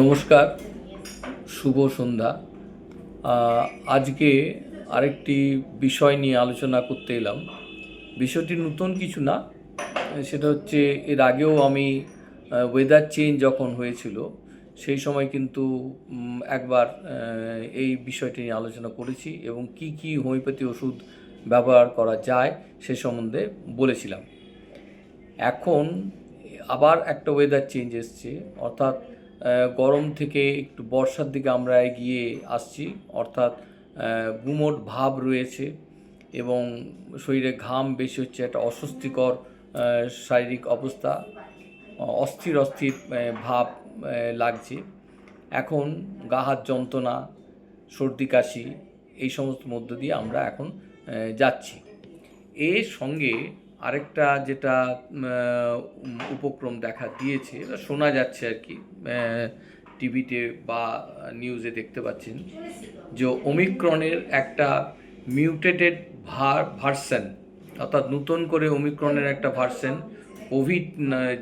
নমস্কার, শুভ সন্ধ্যা। আজকে আরেকটি বিষয় নিয়ে আলোচনা করতে এলাম। বিষয়টি নতুন কিছু না, সেটা হচ্ছে এর আগেও আমি ওয়েদার চেঞ্জ যখন হয়েছিল, সেই সময় কিন্তু একবার এই বিষয়টি নিয়ে আলোচনা করেছি এবং কি কি হোমিওপ্যাথি ওষুধ ব্যবহার করা যায় সে সম্বন্ধে বলেছিলাম। এখন আবার একটা ওয়েদার চেঞ্জ এসছে। অর্থাৎ গরম থেকে একটু বর্ষার দিকে আমরা এগিয়ে আসছি। অর্থাৎ গুমোট ভাব রয়েছে এবং শরীরে ঘাম বেশি হচ্ছে, একটা অস্বস্তিকর শারীরিক অবস্থা, অস্থির অস্থির ভাব লাগছে। এখন গা হাত যন্ত্রণা, সর্দি কাশি এই সমস্ত মধ্য দিয়ে আমরা এখন যাচ্ছি। এর সঙ্গে আরেকটা যেটা উপক্রম দেখা দিয়েছে, এটা শোনা যাচ্ছে আর কি টিভিতে বা নিউজে দেখতে পাচ্ছেন, যে ওমিক্রনের একটা মিউটেটেড ভার্সন অর্থাৎ নতুন করে ওমিক্রনের একটা ভার্সন কোভিড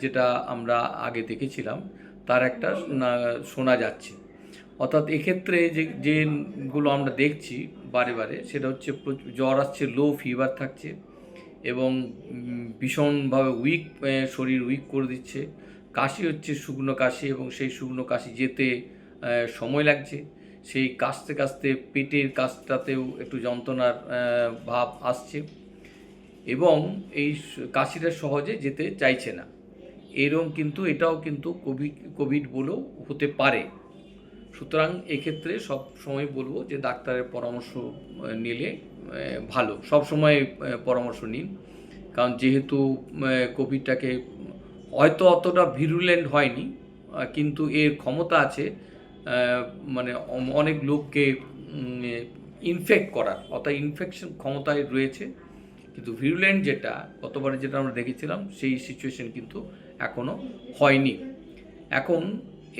যেটা আমরা আগে দেখেছিলাম, তার একটা শোনা যাচ্ছে। অর্থাৎ এক্ষেত্রে যে যেগুলো আমরা দেখছি বারে বারে, সেটা হচ্ছে জ্বর আসছে লো ফিভার থাকছে এবং ভীষণভাবে উইক শরীর উইক করে দিচ্ছে। কাশি হচ্ছে, শুকনো কাশি এবং সেই শুকনো কাশি যেতে সময় লাগছে। সেই কাশতে কাশতে পেটের কাশটাতেও একটু যন্ত্রণার ভাব আসছে এবং এই কাশিটা সহজে যেতে চাইছে না। এরম কিন্তু এটাও কিন্তু কোভিড কোভিড বলেও হতে পারে। সুতরাং এক্ষেত্রে সব সময় বলব যে ডাক্তারের পরামর্শ নিলে ভালো। সব সময় পরামর্শ নিন। কারণ যেহেতু কোভিডটাকে হয়তো অতটা ভিরুলেন্ট হয়নি কিন্তু এর ক্ষমতা আছে মানে অনেক লোককে ইনফেক্ট করার। অর্থাৎ ইনফেকশন ক্ষমতায় রয়েছে, কিন্তু ভিরুলেন্ট যেটা, গতবারে যেটা আমরা দেখেছিলাম, সেই সিচুয়েশন কিন্তু এখনও হয়নি। এখন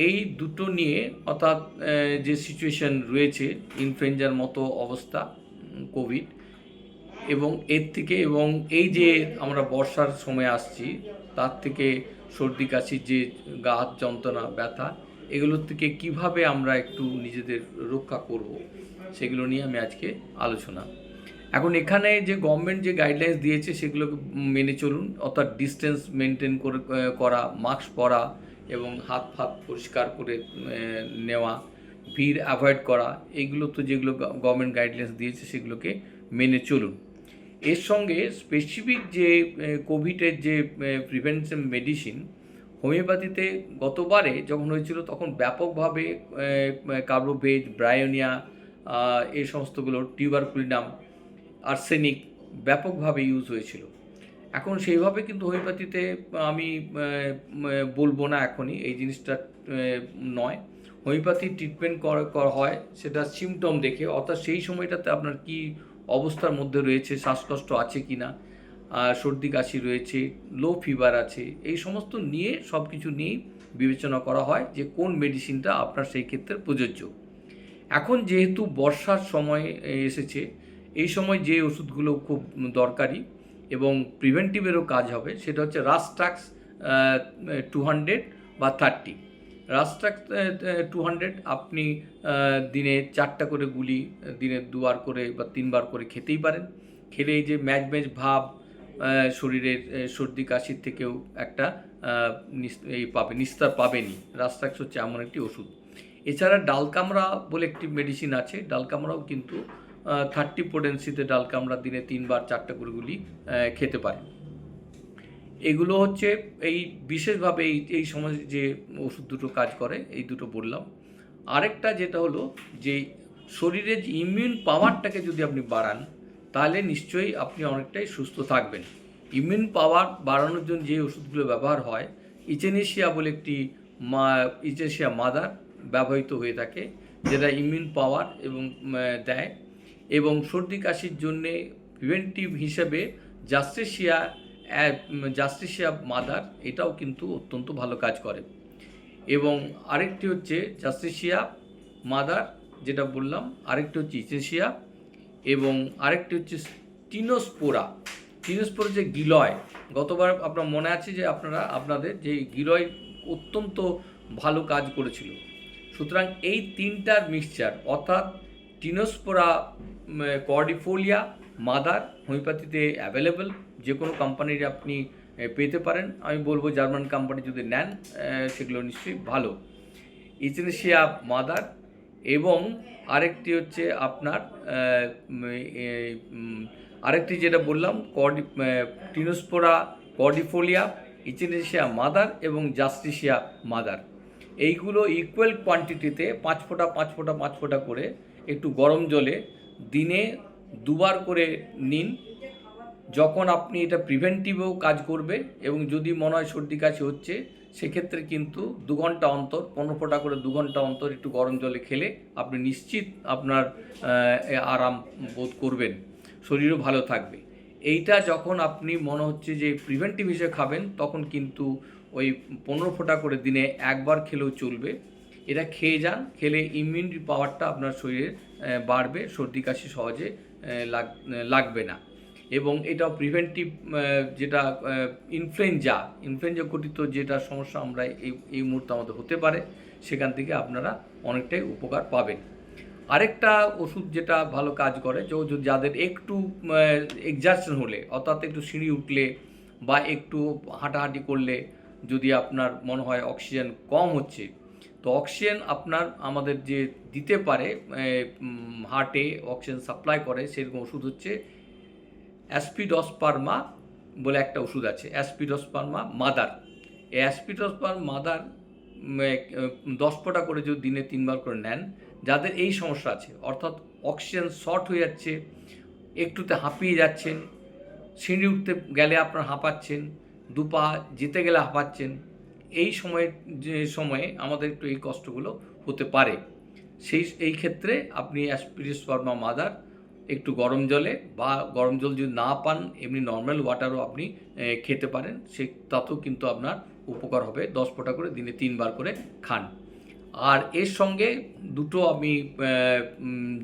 এই দুটো নিয়ে, অর্থাৎ যে সিচুয়েশন রয়েছে ইনফ্লুয়েঞ্জার মতো অবস্থা কোভিড এবং এর থেকে এবং এই যে আমরা বর্ষার সময় আসছি, তার থেকে সর্দি কাশির যে গা, হাত যন্ত্রণা, ব্যথা, এগুলোর থেকে কীভাবে আমরা একটু নিজেদের রক্ষা করব, সেগুলো নিয়ে আমি আজকে আলোচনা। এখন এখানে যে গভর্নমেন্ট যে গাইডলাইন্স দিয়েছে সেগুলোকে মেনে চলুন, অর্থাৎ ডিস্টেন্স মেনটেন করে করা মাস্ক পরা এবং হাত ফাত পরিষ্কার করে নেওয়া ভিড় অ্যাভয়েড করা এইগুলো তো যেগুলো গভর্নমেন্ট গাইডলাইন্স দিয়েছে সেগুলোকে মেনে চলুন। এর সঙ্গে স্পেসিফিক যে কোভিডের যে প্রিভেনশন মেডিসিন হোমিওপ্যাথিতে গতবারে যখন হয়েছিল তখন ব্যাপকভাবে কার্বোভেজ ব্রায়োনিয়া এই সমস্তগুলো টিউবারকুলিনাম আর্সেনিক ব্যাপকভাবে ইউজ হয়েছিল। এখন সেইভাবে কিন্তু হোমিওপ্যাথিতে আমি বলব না এখনই, এই জিনিসটা নয়। হোমিওপ্যাথি ট্রিটমেন্ট করা হয়, সেটা সিমটম দেখে, অর্থাৎ সেই সময়টাতে আপনার কি অবস্থার মধ্যে রয়েছে, শ্বাসকষ্ট আছে কি না সর্দি কাশি রয়েছে লো ফিভার আছে, এই সমস্ত নিয়ে সব কিছু নিয়েই বিবেচনা করা হয় যে কোন মেডিসিনটা আপনার সেই ক্ষেত্রে প্রযোজ্য। এখন যেহেতু বর্ষার সময় এসেছে, এই সময় যে ওষুধগুলো খুব দরকারি এবং প্রিভেন্টিভেরও কাজ হবে, সেটা হচ্ছে রাস্ট্রাক্স টু হান্ড্রেড বা thirty rhus tox two hundred আপনি দিনে চারটা করে গুলি দিনে দুবার করে বা তিনবার করে খেতেই পারেন। খেলে এই যে ম্যাচ ম্যাচ ভাব শরীরের সর্দি কাশির থেকেও একটা এই পাবে, নিস্তার পাবেনি রাস্ট্রাক্স হচ্ছে এমন একটি ওষুধ। এছাড়া ডালকামরা বলে একটি মেডিসিন আছে। ডালকামরাও কিন্তু থার্টি পোটেন্সিতে ডালকামরা দিনে তিনবার চারটা করে গুলি খেতে পারে এগুলো হচ্ছে এই বিশেষভাবে এই এই সময় যে ওষুধ দুটো কাজ করে, এই দুটো বললাম। আরেকটা যেটা হলো যে শরীরের যে ইমিউন পাওয়ারটাকে যদি আপনি বাড়ান, তাহলে নিশ্চয়ই আপনি অনেকটাই সুস্থ থাকবেন। ইমিউন পাওয়ার বাড়ানোর জন্য যে ওষুধগুলো ব্যবহার হয়, ইচেনেশিয়া বলে একটি মা, ইচেনেশিয়া মাদার ব্যবহৃত হয়ে থাকে, যেটা ইমিউন পাওয়ার এবং দেয়। এবং সর্দি কাশির জন্যে প্রিভেন্টিভ হিসেবে জাস্টেশিয়া জাস্টিসিয়া মাদার এটাও কিন্তু অত্যন্ত ভালো কাজ করে। এবং আরেকটি হচ্ছে জাস্টিসিয়া মাদার যেটা বললাম, আরেকটি হচ্ছে ইচেসিয়া এবং আরেকটি হচ্ছে টিনোস্পোরা টিনোস্পোরা যে গিলয়, গতবার আপনার মনে আছে যে আপনারা, আপনাদের যে গিলয় অত্যন্ত ভালো কাজ করেছিল। সুতরাং এই তিনটার মিক্সচার অর্থাৎ টিনোস্পোরা কর্ডিফোলিয়া মাদার হোমিওপ্যাথিতে অ্যাভেলেবেল, যে কোনো কোম্পানির আপনি পেতে পারেন। আমি বলব জার্মান কোম্পানি যদি নেন সেগুলো নিশ্চয়ই ভালো। ইচনেশিয়া মাদার এবং আরেকটি হচ্ছে আপনার আরেকটি যেটা বললাম, কর্ডি টিনোস্পোরা কডিফোলিয়া ইচনেশিয়া মাদার এবং জাস্টিসিয়া মাদার। এইগুলো ইকুয়াল কোয়ান্টিটিতে পাঁচ ফোঁটা পাঁচ ফোঁটা পাঁচ ফোঁটা করে একটু গরম জলে দিনে দুবার করে নিন। যখন আপনি এটা প্রিভেন্টিভও কাজ করবে এবং যদি মনে হয় সর্দি কাশি হচ্ছে, সেক্ষেত্রে কিন্তু দু ঘণ্টা অন্তর, পনেরো ফোঁটা করে দু ঘণ্টা অন্তর একটু গরম জলে খেলে আপনি নিশ্চিত আপনার আরাম বোধ করবেন। শরীরও ভালো থাকবে। এইটা যখন আপনি মনে হচ্ছে যে প্রিভেন্টিভ হিসেবে খাবেন, তখন কিন্তু ওই পনেরো ফোঁটা করে দিনে একবার খেলেও চলবে। এটা খেয়ে যান, খেলে ইমিউনিটি পাওয়ারটা আপনার শরীরে বাড়বে, সর্দি কাশি সহজে লাগবে না। এবং এটাও প্রিভেন্টিভ যেটা ইনফ্লুয়েঞ্জা ইনফ্লুয়েঞ্জা ঘটিত যেটা সমস্যা আমরা এই এই মুহূর্তে আমাদের হতে পারে, সেখান থেকে আপনারা অনেকটাই উপকার পাবেন। আরেকটা ওষুধ যেটা ভালো কাজ করে, যে যাদের একটু এক্সারশন হলে, অর্থাৎ একটু সিঁড়ি উঠলে বা একটু হাঁটাহাঁটি করলে যদি আপনার মনে হয় অক্সিজেন কম হচ্ছে তো অক্সিজেন আপনার আমাদের যে দিতে পারে হার্টে অক্সিজেন সাপ্লাই করে, সেরকম ওষুধ হচ্ছে অ্যাসপিডসপার্মা বলে একটা ওষুধ আছে অ্যাসপিডসপার্মা মাদার এই অ্যাসপিডসপার মাদার দশ ফোঁটা করে যদি দিনে তিনবার করে নেন, যাদের এই সমস্যা আছে, অর্থাৎ অক্সিজেন শর্ট হয়ে যাচ্ছে, একটুতে হাঁপিয়ে যাচ্ছেন, সিঁড়ি উঠতে গেলে আপনার হাঁপাচ্ছেন, দুপা যেতে গেলে হাঁপাচ্ছেন এই সময়ে, যে সময়ে আমাদের একটু এই কষ্টগুলো হতে পারে। সেই, এই ক্ষেত্রে আপনি অ্যাসপিরিসপার্মা মাদার, একটু গরম জলে বা গরম জল যদি না পান, এমনি নর্মাল ওয়াটারও আপনি খেতে পারেন। সে, তাতেও কিন্তু আপনার উপকার হবে। দশ ফোঁটা করে দিনে তিনবার করে খান। আর এর সঙ্গে দুটো আমি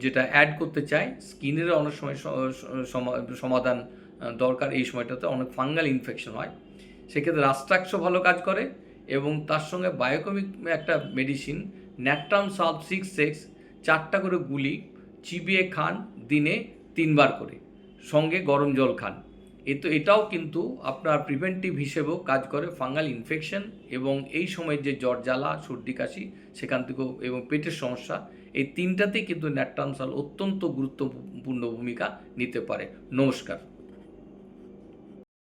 যেটা অ্যাড করতে চাই স্কিনেরও অনেক সময় সমাধান দরকার। এই সময়টাতে অনেক ফাঙ্গাল ইনফেকশন হয়। সেক্ষেত্রে রাস্ট্রাক্সও ভালো কাজ করে। এবং তার সঙ্গে বায়োকমিক একটা medicine natrum sulph six six চারটা করে গুলি, চিবিয়ে খান, দিনে তিনবার করে। সঙ্গে গরম জল খান। এ তো এটাও কিন্তু আপনার প্রিভেন্টিভ হিসেবেও কাজ করে ফাঙ্গাল ইনফেকশন এবং এই সময় যে জ্বর, জ্বালা, সর্দি, কাশি, সেখান থেকেও এবং পেটের সমস্যা, এই তিনটাতেই কিন্তু ন্যাট্রামসাল অত্যন্ত গুরুত্বপূর্ণ ভূমিকা নিতে পারে। নমস্কার।